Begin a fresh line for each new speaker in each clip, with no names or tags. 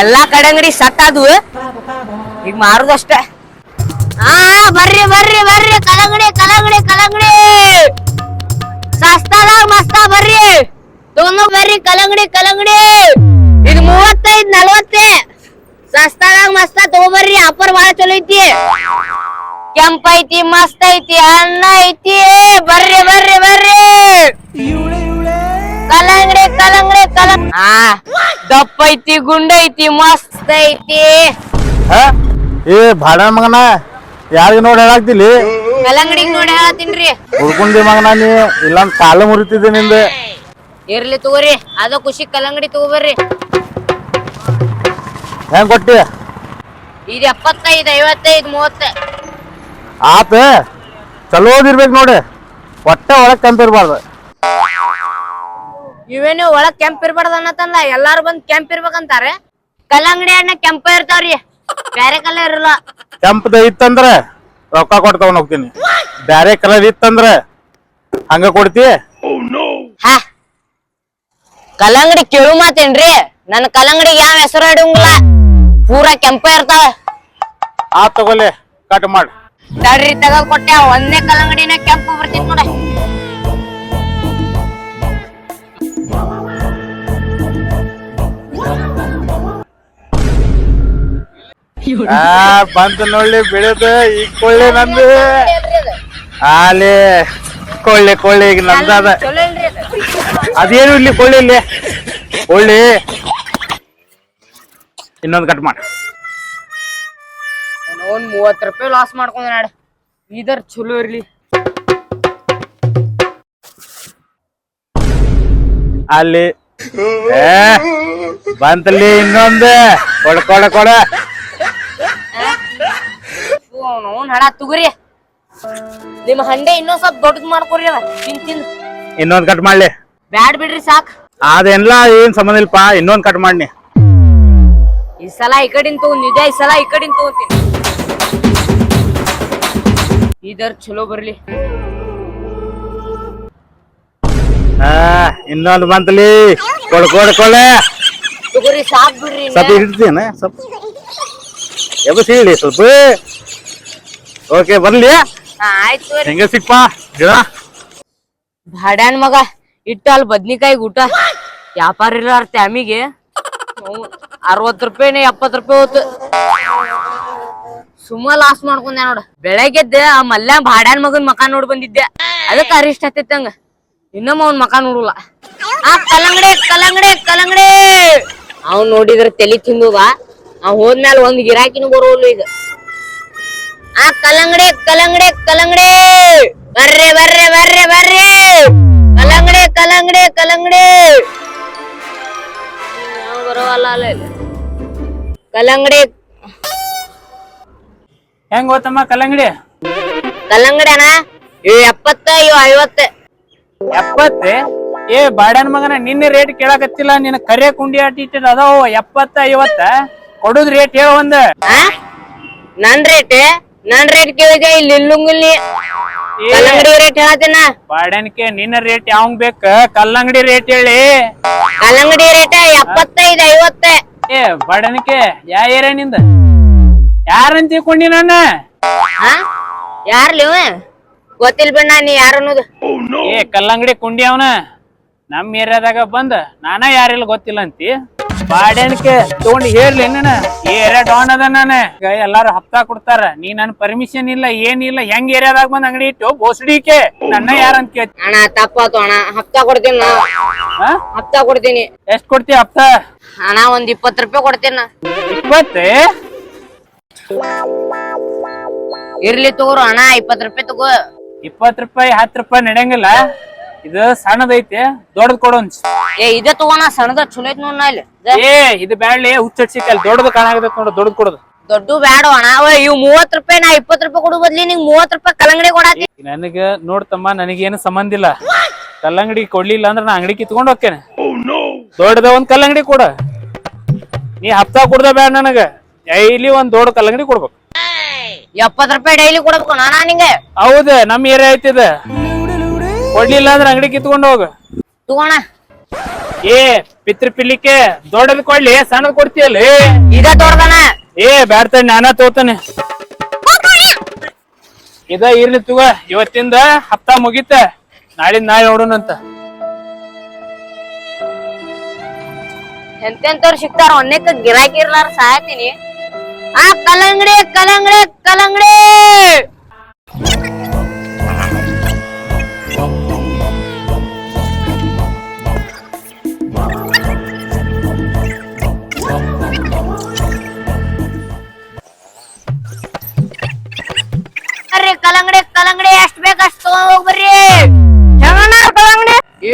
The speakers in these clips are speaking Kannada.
ಎಲ್ಲಾ ಕಡೆ ಅಂಗಡಿ ಸಟ್ ಆದ್ವು. ಈಗ ಮಾರುದಷ್ಟ ಆ, ಬರ್ರಿ ಬರ್ರಿ ಬರ್ರಿ. ಕಲಂಗಡಿ ಕಲಂಗಡಿ ಕಲಂಗಡಿ ಸಸ್ತಾದಾಗ ಮಸ್ತ ಬರ್ರಿ. ತಗೊಂಡು ಬರ್ರಿ ಕಲಂಗಡಿ ಕಲಂಗಡಿ ಇದು ಮೂವತ್ತೈದ್, ನಲ್ವತ್ತೆ. ಸಸ್ತಾದಾಗ ಮಸ್ತ ಬರ್ರಿ ಆಫರ್ ಬಾಳ ಚಲೋ ಐತಿ. ಕೆಂಪ ಐತಿ, ಮಸ್ತ್ ಐತಿ, ಅನ್ನ ಐತಿ. ಬರ್ರಿ ಬರ್ರಿ ಬರ್ರಿ. ಕಲಂಗಡಿ ಕಲ್ಲಂಗಡಿ ಕಲಂಗ್ ಹಾ ದಪ್ಪ ಐತಿ ಗುಂಡ ಐತಿ ಮಸ್ತ್ ಐತಿ.
ಹಾ? ಏ ಬಾಡ ಮಗನ ಯಾರಿಗೆ ನೋಡಿ ಹೇಳಾಕ್ತಿಲಿ?
ಕಲಂಗಡಿ ನೋಡಿ ಹೇಳತ್ತೀನ್ರಿ
ಹುಡ್ಕೊಂಡಿ ಮಗನ ನೀ ಇಲ್ಲ ಕಾಲು ಮುರಿತಿದ್ದೆ ನಿಂದ.
ಇರ್ಲಿ ತಗೋರಿ ಅದ ಖುಷಿ ಕಲಂಗಡಿ ತಗೋಬರ್ರಿ.
ಹೆಂಗ್ ಕೊಟ್ಟಿ?
ಇದು ಎಪ್ಪತ್ತೈದು ಐವತ್ತೈದು ಮೂವತ್ತ.
ಆತ ಚಲೋದಿರ್ಬೇಕು ನೋಡಿ. ಒಟ್ಟ ಒಳಗೆ ಕಂಪಿರ್ಬಾರ್ದು
ಇವೇನು ಒಳಗ್ ಕೆಂಪ್ ಇರ್ಬಾರ್ದ ಅನ್ನತಂದ ಎಲ್ಲಾರು ಬಂದ್ ಕೆಂಪ್ ಇರ್ಬೇಕಂತಾರೆ. ಕಲ್ಲಂಗಡಿ ಹಣ್ಣ ಕೆಂಪ ಇರ್ತಾವ್ರಿ. ಬ್ಯಾರೆ ಕಲರ್ ಇರಲ್ಲ.
ಕೆಂಪದ ಇತ್ತಂದ್ರ ರೊಕ್ಕ ಕೊಟ್ಟು ತಗೊಂಡ್ ಹೋಗ್ತೀನಿ. ಬ್ಯಾರೆ ಕಲರ್ ಇತ್ತಂದ್ರ ಹಂಗ ಕೊಡ್ತಿ?
ಹಾ. ಕಲ್ಲಂಗಡಿ ಕೇಳು ಮಾತೇನ್ರಿ. ನನ್ನ ಕಲ್ಲಂಗಡಿಗೆ ಯಾವ ಹೆಸರು ಇಡಂಗಿಲ್ಲ. ಪೂರಾ ಕೆಂಪ ಇರ್ತಾವ.
ಆ ತಗೊಲೆ ಕಟ್ ಮಾಡ್.
ತಡ್ರಿ ತಗದ್ ಕೊಟ್ಟೆ. ಒಂದೇ ಕಲ್ಲಂಗಡಿನ ಕೆಂಪು ಬರ್ತೀನಿ ನೋಡ.
ಆ ಬಂತ ನೋಡ್ಲಿ ಬಿಡದ ಈಗ ಕೊಳ್ಳಿ ನಂದು. ಆಲೆ ಕೊಳ್ಳಿ ಕೊಳ್ಳಿ ಈಗ ನಂದದ. ಅದೇನು ಇಲ್ಲಿ ಕೊಳ್ಳಿ ಇಲ್ಲಿ? ಕೊಳ್ಳಿ. ಇನ್ನೊಂದು ಕಟ್ ಮಾಡ.
ಒಂದ್ ಮೂವತ್ತು ರೂಪಾಯಿ ಲಾಸ್ ಮಾಡ್ಕೊಂಡ್ ನಾಡ. ಇದರ್ ಚಲೋ ಇರ್ಲಿ.
ಅಲ್ಲಿ. ಬಂತಲ್ಲಿ ಇನ್ನೊಂದು. ಕೊಡ ಕೊಡ ಕೊಡ.
ಅವ್ನ್. ಹಣ ತುಗುರಿ. ನಿಮ್ ಹಂಡೆ ಇನ್ನೊಂದ್ ಸ್ವಲ್ಪ ದೊಡ್ಡದ್ ಮಾಡ್ಕೊರಿ ಅದ ತಿನ್ ತಿಂದ್
ಇನ್ನೊಂದು ಕಟ್ ಮಾಡ್ಲಿ.
ಬ್ಯಾಡ್ ಬಿಡ್ರಿ ಸಾಕ್.
ಅದೆಲ್ಲ ಏನ್ ಸಂಬಂಧ ಇಲ್ಪ ಇನ್ನೊಂದ್ ಕಟ್ ಮಾಡ್ನಿ.
ಈ ಸಲ ಈ ಕಡಿಂದ ತಗೊಂಡ್ ನಿಜ ಈ ಸಲ ಈ ಕಡಿಂದ ತಗೊಂತೀನಿ. ಇದರ್ ಚಲೋ ಬರ್ಲಿ.
ಆ ಇನ್ನೊಂದು ಬಂತಲಿ ಕೊಡ ಕೊಡ ಕೊಡ.
ತುಗುರಿ ಸಾಕ್ ಬಿಡ್ರಿ.
ಸ್ವಲ್ಪ ಹಿಡ್ತೀನ ಸ್ವಲ್ಪ. ಎಬ್ಬಸಿ ಹೇಳಿ ಸ್ವಲ್ಪ. ಓಕೆ ಬರ್ಲಿ.
ಆಯ್ತು
ಹೆಂಗ ಸಿಕ್ಪ ಗಿಡ
ಭಾಡ್ಯಾನ್ ಮಗ ಇಟ್ಟ ಅಲ್ಲಿ ಬದ್ನಿಕಾಯಿ ಊಟ. ವ್ಯಾಪಾರ ಇಲ್ಲ ತ್ಯಾಮಿಗೆ. ಅರವತ್ ರೂಪಾಯಿನೇ ಎಪ್ಪತ್ ರೂಪಾಯಿ ಹೋತು. ಸುಮ್ಮ ಲಾಸ್ ಮಾಡ್ಕೊಂಡೆ ನೋಡ. ಬೆಳಗ್ಗೆದ್ದೆ ಆ ಮಲ್ಯ ಭಾಡ್ಯಾನ್ ಮಗನ್ ಮಕ ನೋಡ್ ಬಂದಿದ್ದೆ. ಅದಕ್ಕೆ ಅರಿಷ್ಟ ಹತ್ತಿತ್ತಂಗ ಇನ್ನೊಮ್ಮ ಅವ್ನ ಮಕ ನೋಡಲ್ಲ. ಆ ಕಲಂಗಡೆ ಕಲಂಗಡೆ ಕಲಂಗಡೆ ಅವ್ನ್ ನೋಡಿದ್ರೆ ತಲೆ ತಿಂದುವ. ಅವ್ ಹೋದ್ಮೇಲೆ ಒಂದ್ ಗಿರಾಕಿನೂ ಬರೋಲ್ಲ ಈಗ. ಆ ಕಲ್ಲಂಗಡಿ ಕಲ್ಲಂಗಡಿ ಕಲ್ಲಂಗಡಿ. ಬರ್ರಿ ಬರ್ರಿ ಬರ್ರಿ ಬರ್ರಿ. ಕಲ್ಲಂಗಡಿ ಕಲ್ಲಂಗಡಿ ಕಲ್ಲಂಗಡಿ. ಯಾವ ಬರೋವಲ್ಲ. ಕಲ್ಲಂಗಡಿ.
ಹೆಂಗ್ ಗೊತ್ತಮ್ಮ ಕಲ್ಲಂಗಡಿ?
ಕಲ್ಲಂಗಡಿ ಅಣ್ಣ ಇವ್ ಎಪ್ಪತ್ತ ಇವ್ ಐವತ್ತ.
ಎಪ್ಪತ್ತೆ? ಏ ಬಾಡ್ಯಾನ ಮಗನ ನಿನ್ನ ರೇಟ್ ಕೇಳಕತ್ತಿಲ್ಲ. ನಿನ್ನ ಕರೆ ಕುಂಡಿ ಆಟ ಇಟ್ಟಿದ ಅದಾವ. ಎಪ್ಪತ್ತ ಐವತ್ತ? ಕೊಡುದ್ ರೇಟ್ ಹೇಳ ಒಂದ್.
ಆ? ನನ್ ರೇಟ್ ನನ್ ರೇಟ್ ಕೇಳಿದೆ ಇಲ್ಲಿ ಇಲ್ಲುಂಗಿಲ್ಲಿ ಕಲ್ಲಂಗಡಿ ರೇಟ್ ಹೇಳತ್ತೇನ?
ಬಾಡನ್ಕೆ ನಿನ್ನ ರೇಟ್ ಯಾವ ಬೇಕ? ಕಲ್ಲಂಗಡಿ ರೇಟ್ ಹೇಳಿ.
ಕಲ್ಲಂಗಡಿ ರೇಟ್ ಎಪ್ಪತ್ತೈದು ಐವತ್ತ.
ಏ ಬಾಡನ್ಕೆ ಯಾ ಏರಿಯಾ ನಿಂದ? ಯಾರಂತ ತಿಳ್ಕೊಂಡಿ ನನ್ನ
ಹಾ? ಯಾರ್ಲಿ ಗೊತ್ತಿಲ್ಲ ಗೊತ್ತಿಲ್ ಬಣ್ಣ ನೀ ಯಾರು ಅನ್ನೋದು.
ಏ ಕಲ್ಲಂಗಡಿ ಕುಂಡಿ ಅವನ. ನಮ್ ಏರಿಯಾದಾಗ ಬಂದ. ನಾನ ಯಾರಿಲ್ಲ ಗೊತ್ತಿಲ್ಲ ಅಂತಿ. ಬಾಡ್ಯಾನ್ಕೆ ತಗೊಂಡು ಹೇಳ್ಲಿ ನನ್ನ. ಏರಿಯಾ ಡಾನ್ ಅದ ನಾನೇ. ಈಗ ಎಲ್ಲಾರು ಹಪ್ತಾ ಕೊಡ್ತಾರ. ನೀ ನನ್ ಪರ್ಮಿಷನ್ ಇಲ್ಲ ಏನಿಲ್ಲ ಹೆಂಗ್ ಏರಿಯಾದಾಗ ಬಂದ್ ಅಂಗಡಿ ಇಟ್ಟು ಬೋಸಡಿಕೆ. ನನ್ನ ಯಾರಂತ ಕೇಳ್ತಿ?
ಅಣ್ಣ ತಪ್ಪಾತು ಅಣ್ಣ. ಹಪ್ತಾ ಕೊಡ್ತೀನಿ ನಾ
ಹಾ?
ಹಪ್ತಾ ಕೊಡ್ತೀನಿ.
ಎಷ್ಟ್ ಕೊಡ್ತಿ ಹಪ್ತಾ?
ಅಣ್ಣ ಒಂದ್ ಇಪ್ಪತ್ತು ರೂಪಾಯಿ ಕೊಡ್ತೀನಿ ನಾ
ಇಪ್ಪತ್ತೆ?
ಇರ್ಲಿ ತಗೋರು ಅಣ್ಣ ಇಪ್ಪತ್ತು ರೂಪಾಯಿ ತಗೋ.
ಇಪ್ಪತ್ ರೂಪಾಯಿ ಹತ್ತು ರೂಪಾಯಿ ನಡೆಯಂಗಿಲ್ಲ ಇದು ಸಣ್ಣದೈತಿ ದೊಡ್ಡದ್ ಕೊಡೋನ್
ಏ ಇದೇ ತಗೋಣ ಸಣ್ಣದ ಚಲೋ ಐತ್ ನೋಡ್ ನಾ ಇಲ್ಲಿ ಇದ
ಏ ಇದು ಬ್ಯಾಡ್ಲಿ ಹುಚ್ಚಡ್ಸಿಕಲ್ ದೊಡ್ಡದು ಕಾಣಾಗತೈತಿ ನೋಡು ದೊಡ್ಡದ್ ಕೊಡೋದು.
ದೊಡ್ಡ ಬ್ಯಾಡ ಅಣ್ಣ. ಅವ ಇವ್ ಮೂವತ್ ರೂಪಾಯಿ ನಾ ಇಪ್ಪತ್ ರೂಪಾಯಿ ಕೊಡು ಬದ್ಲಿ ನಿಂಗ್ ಮೂವತ್ ರೂಪಾಯಿ ಕಲ್ಲಂಗಡಿ ಕೊಡಾತಿ.
ನನಗ ನೋಡ್ತಮ್ಮ ನನಗೇನು ಸಂಬಂಧ ಇಲ್ಲ. ಕಲ್ಲಂಗಡಿ ಕೊಡ್ಲಿಲ್ಲ ಅಂದ್ರೆ ನಾ ಅಂಗಡಿ ಕಿತ್ಕೊಂಡ್ ಹೋಗ್ತೇನೆ. ದೊಡ್ಡದ ಒಂದ್ ಕಲ್ಲಂಗಡಿ ಕೊಡ. ನೀ ಹಪ್ತಾ ಕೊಡ್ದ ಬ್ಯಾಡ ನನಗ. ಡೈಲಿ ಒಂದ್ ದೊಡ್ಡ ಕಲ್ಲಂಗಡಿ ಕೊಡ್ಬೇಕು.
ಎಪ್ಪತ್ ರೂಪಾಯಿ ಡೈಲಿ ಕೊಡ್ಬೇಕು ಅಣ್ಣ ನಿಂಗೆ.
ಹೌದ ನಮ್ ಏರಿಯಾ ಐತಿದ ಕೊಡ್ಲಿಲ್ಲ ಅಂದ್ರೆ ಅಂಗಡಿ ಕಿತ್ಕೊಂಡು ಹೋಗ.
ತಗೋಣ.
ಏ ಪಿತೃ ಪಿಲಿಕೆ ದೊಡ್ಡದ್ ಕೊಡ್ಲಿ ಸಣ್ಣದ್ ಕೊಡ್ತೀಯಲ್ಲ
ಇದ ದೊಡ್ಡದನ
ಏ ಬ್ಯಾಡ್ತಾನೆ ನಾನ ತೋತಾನೆ. ಇದ ಇರ್ಲಿ ತಗೋ ಇವತ್ತಿಂದ ಹಪ್ತಾ ಮುಗಿತ. ನಾಳಿನ ನಾಳೆ ನೋಡೋಣಂತ
ಎಂತೆಂತವ್ರು ಸಿಗ್ತಾರ ಒನ್ನೆಕ್ಕ ಗಿರಾಕಿ ಇರ್ಲಾರ ಸಾಯ್ತೀನಿ ಆ ಕಲಂಗಡಿ ಕಲಂಗಡಿ ಕಲ್ಲಂಗಡಿ.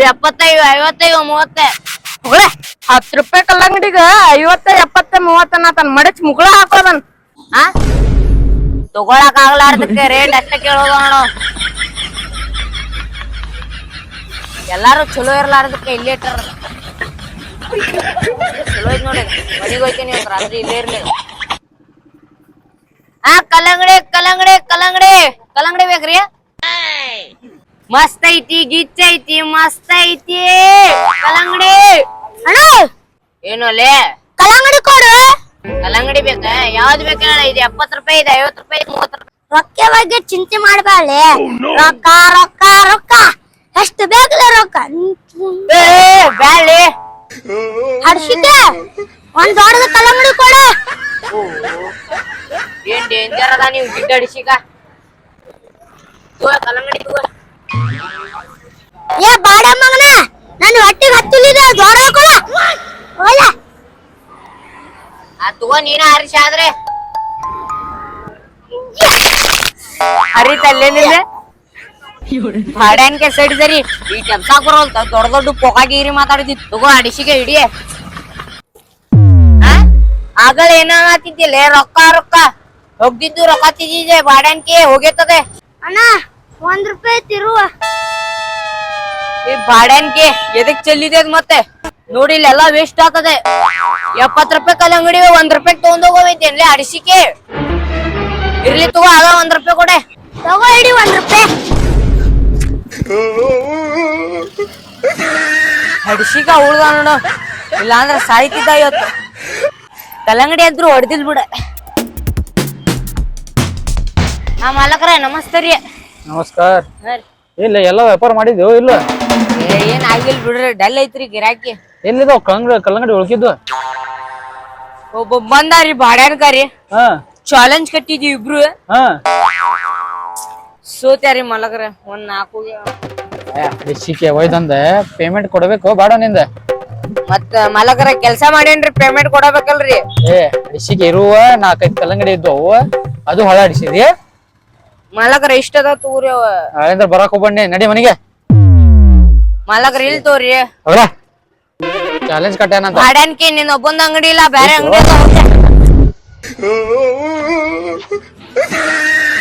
ಎಪ್ಪತ್ತೈದು, ಐವತ್ತೈದು, ಮೂವತ್ತ. ಹೋಗ್ರೆ ಹತ್ತು ರೂಪಾಯಿ ಕಲ್ಲಂಗಡಿಗ ಐವತ್ತ, ಎಪ್ಪತ್ತ ಮೂವತ್ತನ ತನ್ ಮಡಚ್ ಮುಗಳ ಹಾಕೋದನ್. ಆ? ತಗೊಳಕ್ ಆಗ್ಲಾರ್ದಕ್ಕೆ ರೇಟ್ ಅಷ್ಟ ಕೇಳೋದು ಎಲ್ಲಾರು ಚಲೋ ಇರ್ಲಾರ್ದಕ್ಕೆ ಇಲ್ಲೇ ಇಟ್ಟಾರ. ಚಲೋ ಐತ್ ನೋಡಿ, ಮನಿಗ್ ಹೋಯ್ತೀನಿ ಇವತ್ತು ರಾತ್ರಿ ಇಲ್ಲೇ ಇರ್ಲಿ. ಆ, ಕಲ್ಲಂಗಡಿ ಕಲ್ಲಂಗಡಿ ಕಲ್ಲಂಗಡಿ ಕಲ್ಲಂಗಡಿ ಬೇಕ್ರಿ? ಮಸ್ತ್ ಐತಿ ಗಿಚ್ ಐತಿ ಮಸ್ತ್ ಐತಿ ಕಲ್ಲಂಗಡಿ. ಅಣ್ಣ! ಏನು ಲೇ? ಕಲ್ಲಂಗಡಿ ಕೊಡು. ಕಲ್ಲಂಗಡಿ ಬೇಕ? ಯಾವ್ದ್ ಬೇಕ ಹೇಳ ಇದು ಎಪ್ಪತ್ ರೂಪಾಯಿ ಇದೆ ಐವತ್ ರೂಪಾಯಿ ಮೂವತ್ ರೂಪಾಯಿ
ರೊಕ್ಕ ಬಗ್ಗೆ ಚಿಂತೆ ಮಾಡ್ಬಾಳೆ ರೊಕ್ಕ ರೊಕ್ಕ ರೊಕ್ಕ. ಎಷ್ಟು ಬೇಕಲ್ಲ ರೊಕ್ಕ?
ಏ ಬ್ಯಾಳಿ
ಹಡ್ಸಿದ್ದೆ ಒಂದ್ ದೊಡ್ಡದ ಕಲ್ಲಂಗಡಿ ಕೊಡು.
ಏನ್ ಡೇಂಜರ್ ಅದ ನೀವು ಗಿಡ್ಡ ಅಡಿಸಿಗ ಕಲ್ಲಂಗಡಿ ತಗೋ.
ಏ ಬಾಡ ಮಗನ ನನ್ನ ಹೊಟ್ಟಿಗೆ ಹೋಲ
ಆ ತಗೋ ನೀನ ಹರಿಶ ಆದ್ರೆ. ಹರಿತಲ್ಲೇನಿಲ್ಲ ಭಾಡ್ಯಾನ್ಕೆ ಸೈಡ್ ಸರಿ. ಈ ಕೆಲ್ಸ ಬರೋಲ್ತ ದೊಡ್ಡ ದೊಡ್ಡ ಪೊಕಾಗಿರಿ ಮಾತಾಡಿದಿ ತಗೋ ಅಡಿಸಿಗೆ ಹಿಡಿ ಆಗಲ ಏನಾಗತ್ತಿದ್ದಿಲ್ಲ ರೊಕ್ಕ ರೊಕ್ಕ. ಹೋಗ್ದಿದ್ದು ರೊಕ್ಕ ತಿದ್ದಿದೆ ಬಾಡ್ಯಾನ್ಕೆ ಹೋಗೇತದೆ.
ಅಣ್ಣ ಒಂದ್ ರೂಪಾಯಿ ತಿರುವ.
ಈ ಬಾಡ್ಯಾನ್ಗೆ ಎದಕ್ ಚೆಲ್ಲಿದೆ ಅದ್ ಮತ್ತೆ? ನೋಡಿ ಇಲ್ಲೆಲ್ಲ ವೇಸ್ಟ್ ಆಗ್ತದೆ. ಎಪ್ಪತ್ ರೂಪಾಯಿ ಕಲ್ಲಂಗಡಿ ಒಂದ್ ರೂಪಾಯಿ ತಗೊಂಡ್ ಹೋಗೋದೈತಿ ಅಲ್ಲೇ ಅಡಿಸಿಕೆ? ಇರ್ಲಿ ತಗೋ ಅದ ಒಂದ್ ರೂಪಾಯಿ ಕೊಡೆ.
ತಗೋ ಇಡಿ ಒಂದ್ ರೂಪಾಯಿ.
ಅಡಿಸಿಕ ಉಳ್ದ ನೋಡ. ಇಲ್ಲಾಂದ್ರ ಸಾಯ್ತಿದ್ದ ಇವತ್ತು. ಕಲ್ಲಂಗಡಿ ಅಂದ್ರು ಹೊಡೆದಿಲ್ ಬಿಡ. ನಾ ಮಾಲಕರ ನಮಸ್ತೆ ರೀ.
ನಮಸ್ಕಾರ. ಇಲ್ಲ ಎಲ್ಲ ವ್ಯಾಪಾರ ಮಾಡಿದ್ಯೋ ಇಲ್ಲ?
ಏನ್ ಆಗಿಲ್ ಬಿಡ್ರಿ ಡಲ್ ಐತ್ರಿ ಗಿರಾಕಿ.
ಎಲ್ಲಿದಾವ್? ಕಲ್ಲಂಗಡಿ ಕಲ್ಲಂಗಡಿ ಉಳ್ಕಿದ್ವು
ಒಬ್ಬ ಬಂದಾರಿ ಬಾಡ್ಯಾನ್ಕಾರಿ
ಹಾ.
ಚಾಲೆಂಜ್ ಕಟ್ಟಿದ್ವಿ ಇಬ್ರು.
ಹಾ.
ಸೋತ್ಯಾರಿ ಮಲಗ್ರ ಒಂದ್ ನಾಲ್ಕು.
ರಿಷಿಕೆ ಒಯ್ದಂದ ಪೇಮೆಂಟ್ ಕೊಡ್ಬೇಕು ಬಾಡ ನಿಂದ.
ಮತ್ತ ಮಲಗರ ಕೆಲ್ಸ ಮಾಡೇನ್ರಿ ಪೇಮೆಂಟ್ ಕೊಡಬೇಕಲ್ರಿ.
ಏ ರಿಷಿಗೆ ಇರುವ ನಾಲ್ಕೈದು ಕಲ್ಲಂಗಡಿ ಇದ್ದವು ಅದು ಹೊಳ
ಮಲಗರ ಇಷ್ಟದ ತೂರಿ ಅವ.
ಅಲ್ಲಿಂದ ಬರಾಕ್ ಹೋಗ್ಬಣ್ಣಿ ನಡಿ ಮನೆಗೆ.
ಮಲಕರ ಇಲ್ ತೋರಿ.
ಹೋಗ್ರ ಚಾಲೆಂಜ್ ಕಟ್ಯಾನಂತ
ಬಾಡ್ಯಾನ್ಕಿ ನಿನ್ ಒಬ್ಬೊಂದ್ ಅಂಗಡಿ ಇಲ್ಲ ಬೇರೆ ಅಂಗಡಿ